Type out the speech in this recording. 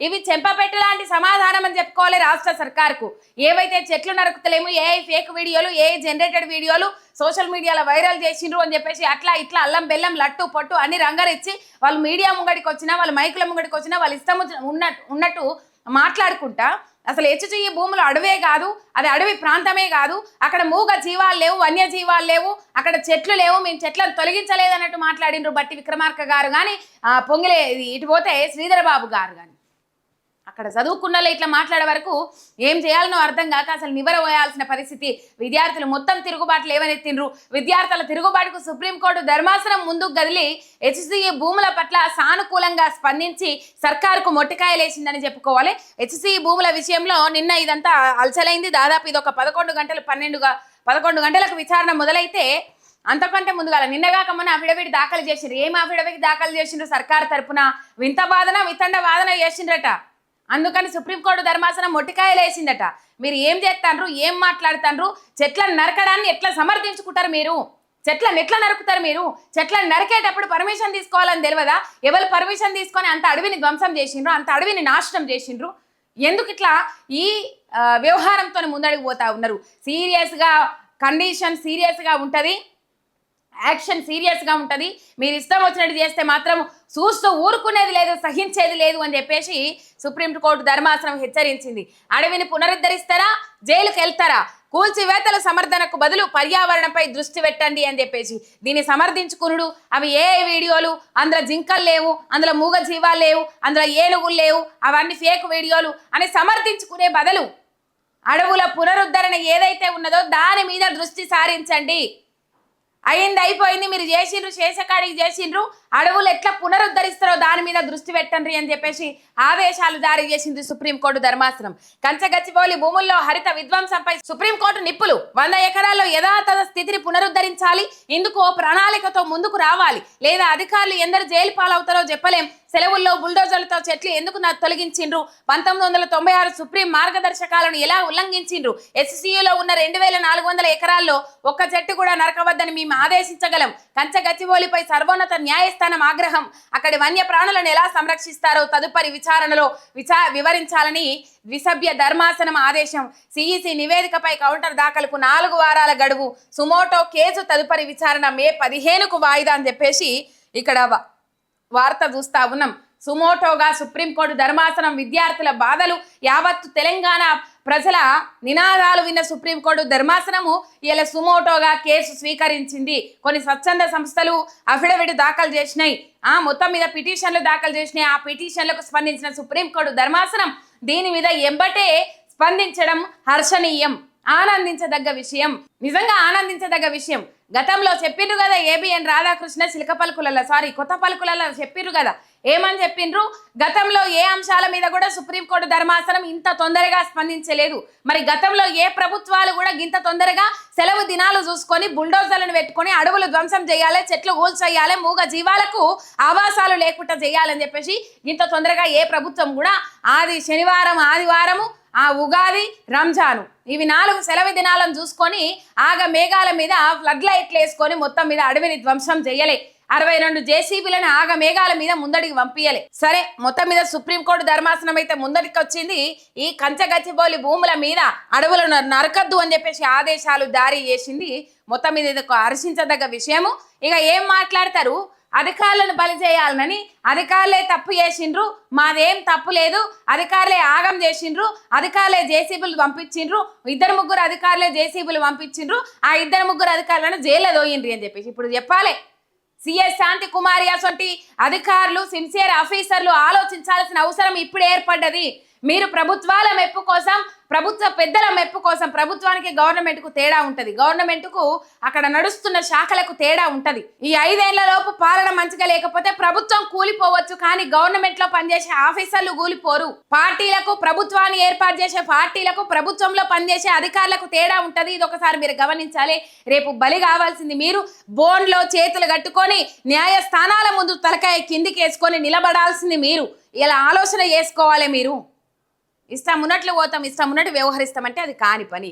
ఇవి చెంపపెట్టు లాంటి సమాధానం అని చెప్పుకోవాలి రాష్ట్ర సర్కార్కు. ఏవైతే చెట్లు నరుకుతలేము ఏ ఫేక్ వీడియోలు ఏ జనరేటెడ్ వీడియోలు సోషల్ మీడియాలో వైరల్ చేసిండ్రు అని చెప్పేసి అట్లా ఇట్లా అల్లం బెల్లం లట్టు పొట్టు అన్ని రంగరిచ్చి వాళ్ళు మీడియా ముంగడికి వచ్చినా వాళ్ళు మైకుల ముంగడికి వచ్చినా వాళ్ళు ఇష్టం ఉన్నట్టు ఉన్నట్టు మాట్లాడుకుంటా. అసలు హెచ్చుచెయ్యి భూములు అడవే కాదు అది అడవి ప్రాంతమే కాదు. అక్కడ మూగ జీవాలు లేవు వన్య జీవాలు లేవు అక్కడ చెట్లు లేవు మేము చెట్లను తొలగించలేదన్నట్టు మాట్లాడినరు మాట్లాడిండ్రు బట్టి విక్రమార్క గారు కానీ పొంగిలే ఇటు పోతే శ్రీధర్ బాబు గారు కానీ అక్కడ చదువుకున్నలో ఇట్లా మాట్లాడే వరకు ఏం చేయాలనో అర్థం కాక అసలు నివరపోయాల్సిన పరిస్థితి. విద్యార్థులు మొత్తం తిరుగుబాట్లు ఏమనెత్తిండ్రు విద్యార్థుల తిరుగుబాటుకు సుప్రీంకోర్టు ధర్మాసనం ముందుకు కదిలి హెచ్సిఏ భూముల పట్ల సానుకూలంగా స్పందించి సర్కారుకు మొట్టికాయలేసిందని చెప్పుకోవాలి. హెచ్సిఏ భూముల విషయంలో నిన్న ఇదంతా అలచలైంది దాదాపు ఇది ఒక పదకొండు గంటలు పన్నెండుగా పదకొండు గంటలకు విచారణ మొదలైతే అంతకంటే ముందుగా నిన్నగాక మొన్న అఫిడవిట్ దాఖలు చేసిండ్రు. ఏం అఫిడవిట్ దాఖలు చేసిండ్రు? సర్కార్ తరపున వింత వాదన వితండ వాదన చేసిండ్రట. అందుకని సుప్రీంకోర్టు ధర్మాసనం మొట్టికాయలు వేసిందట. మీరు ఏం చేస్తాండ్రు? ఏం మాట్లాడుతాండ్రు? చెట్లను నరకడాన్ని ఎట్లా సమర్థించుకుంటారు మీరు? చెట్లను ఎట్లా నరుకుతారు మీరు? చెట్లను నరికేటప్పుడు పర్మిషన్ తీసుకోవాలని తెలియదా? ఎవరు పర్మిషన్ తీసుకొని అంత అడవిని ధ్వంసం చేసిండ్రు? అంత అడవిని నాశనం చేసిండ్రు? ఎందుకు ఇట్లా ఈ వ్యవహారంతో ముందడికి పోతా ఉన్నారు? సీరియస్గా కండిషన్ సీరియస్గా ఉంటుంది? యాక్షన్ సీరియస్గా ఉంటుంది. మీరు ఇష్టం వచ్చినట్టు చేస్తే మాత్రం చూస్తూ ఊరుకునేది లేదు సహించేది లేదు అని చెప్పేసి సుప్రీంకోర్టు ధర్మాసనం హెచ్చరించింది. అడవిని పునరుద్ధరిస్తారా? జైలుకి వెళ్తారా? కూల్చివేతల సమర్థనకు బదులు పర్యావరణంపై దృష్టి పెట్టండి అని చెప్పేసి. దీన్ని సమర్థించుకునుడు. అవి ఏ వీడియోలు? అందులో జింకలు లేవు అందులో మూగ జీవాలు లేవు అందులో ఏనుగులు లేవు అవన్నీ ఫేక్ వీడియోలు అని సమర్థించుకునే బదులు అడవుల పునరుద్ధరణ ఏదైతే ఉన్నదో దాని మీద దృష్టి సారించండి. అయింది అయిపోయింది మీరు చేసిండ్రు చేసేకాడికి చేసిండ్రు అడవులు ఎట్లా పునరుద్ధరిస్తారో దాని మీద దృష్టి పెట్టండి అని చెప్పేసి ఆదేశాలు జారీ చేసింది సుప్రీంకోర్టు ధర్మాసనం. కంచగచ్చిపోలి భూముల్లో హరిత విధ్వంసంపై సుప్రీంకోర్టు నిప్పులు. వంద ఎకరాల్లో యథాతథ స్థితిని పునరుద్ధరించాలి. ఇందుకు ఓ ప్రణాళికతో ముందుకు రావాలి. లేదా అధికారులు ఎందరు జైలు పాలవుతారో చెప్పలేం. సెలవుల్లో బుల్డోజర్లతో చెట్లు ఎందుకు తొలగించిండ్రు? పంతొమ్మిది వందల తొంభై ఆరు సుప్రీం మార్గదర్శకాలను ఎలా ఉల్లంఘించిండ్రు? ఎస్సీయూలో ఉన్న రెండు వేల నాలుగు వందల ఎకరాల్లో ఒక్క చెట్టు కూడా నరకవద్దని మేము ఆదేశించగలం. కంచగచ్చిబోలిపై సర్వోన్నత న్యాయస్థానం ఆగ్రహం. అక్కడి వన్య ప్రాణులను ఎలా సంరక్షిస్తారో తదుపరి విచారణలో విచా వివరించాలని ద్విసభ్య ధర్మాసనం ఆదేశం. సిఈసి నివేదికపై కౌంటర్ దాఖలకు నాలుగు వారాల గడువు. సుమోటో కేసు తదుపరి విచారణ మే పదిహేనుకు వాయిదా అని చెప్పేసి ఇక్కడ వార్త చూస్తా ఉన్నాం. సుమోటోగా సుప్రీంకోర్టు ధర్మాసనం విద్యార్థుల బాధలు యావత్తు తెలంగాణ ప్రజల నినాదాలు విన్న సుప్రీంకోర్టు ధర్మాసనము ఇలా సుమోటోగా కేసు స్వీకరించింది. కొన్ని స్వచ్ఛంద సంస్థలు అఫిడవిట్ దాఖలు చేసినాయి. ఆ మొత్తం మీద పిటిషన్లు దాఖలు చేసినాయి. ఆ పిటిషన్లకు స్పందించిన సుప్రీంకోర్టు ధర్మాసనం దీని మీద ఎంబటే స్పందించడం హర్షణీయం. ఆనందించదగ్గ విషయం. నిజంగా ఆనందించదగ్గ విషయం. గతంలో చెప్పిర్రు కదా ఏబిఎన్ రాధాకృష్ణ చిలక పలుకులలో సారీ కొత్త పలుకులలో చెప్పిర్రు కదా ఏమని చెప్పిండ్రు? గతంలో ఏ అంశాల మీద కూడా సుప్రీంకోర్టు ధర్మాసనం ఇంత తొందరగా స్పందించలేదు. మరి గతంలో ఏ ప్రభుత్వాలు కూడా ఇంత తొందరగా సెలవు దినాలు చూసుకొని బుల్డోజర్లను పెట్టుకొని అడవులు ధ్వంసం చేయాలి చెట్లు కూల్చేయాలి మూగ జీవాలకు ఆవాసాలు లేకుండా చేయాలని చెప్పేసి ఇంత తొందరగా ఏ ప్రభుత్వం కూడా ఆది శనివారం ఆదివారము ఆ ఉగాది రంజాను ఇవి నాలుగు సెలవు దినాలను చూసుకొని ఆగ మేఘాల మీద ఫ్లడ్ లైట్లు వేసుకొని మొత్తం మీద అడవిని ధ్వంసం చేయలే. అరవై రెండు జేసీబీలను ఆగ మేఘాల మీద ముందడికి పంపించలే సరే మొత్తం మీద సుప్రీంకోర్టు ధర్మాసనం అయితే ముందడికి వచ్చింది ఈ కంచగచ్చిబౌలి భూముల మీద అడవులను నరకద్దు అని చెప్పేసి ఆదేశాలు జారీ చేసింది. మొత్తం మీద ఇది ఒక హర్షించదగ్గ విషయము. ఇక ఏం మాట్లాడతారు? అధికారులను బలి చేయాలనని అధికారులే తప్పు చేసిండ్రు. మాదేం తప్పు లేదు. అధికారులే ఆగం చేసిండ్రు. అధికారులే జేసీబీలు పంపించిండ్రు. ఇద్దరు ముగ్గురు అధికారులే జేసీబీలు పంపించిండ్రు. ఆ ఇద్దరు ముగ్గురు అధికారులను జైల్లో దోయిండ్రి అని చెప్పేసి ఇప్పుడు చెప్పాలి. సిఎస్ శాంతి కుమారి అసొంటి అధికారులు సిన్సియర్ ఆఫీసర్లు ఆలోచించాల్సిన అవసరం ఇప్పుడు ఏర్పడ్డది. మీరు ప్రభుత్వాల మెప్పు కోసం ప్రభుత్వ పెద్దల మెప్పు కోసం ప్రభుత్వానికి గవర్నమెంట్కు తేడా ఉంటది. గవర్నమెంట్కు అక్కడ నడుస్తున్న శాఖలకు తేడా ఉంటది. ఈ ఐదేళ్ళ లోపు పాలన మంచిగా లేకపోతే ప్రభుత్వం కూలిపోవచ్చు కానీ గవర్నమెంట్లో పనిచేసే ఆఫీసర్లు కూలిపోరు. పార్టీలకు ప్రభుత్వాన్ని ఏర్పాటు చేసే పార్టీలకు ప్రభుత్వంలో పనిచేసే అధికారులకు తేడా ఉంటది. ఇది ఒకసారి మీరు గమనించాలి. రేపు బలి కావాల్సింది మీరు. బోన్లో చేతులు కట్టుకొని న్యాయస్థానాల ముందు తలకాయ కిందికి వేసుకొని నిలబడాల్సింది మీరు. ఇలా ఆలోచన చేసుకోవాలి మీరు. ఇష్టం ఉన్నట్లు పోతాం ఇష్టం ఉన్నట్టు వ్యవహరిస్తామంటే అది కాని పని.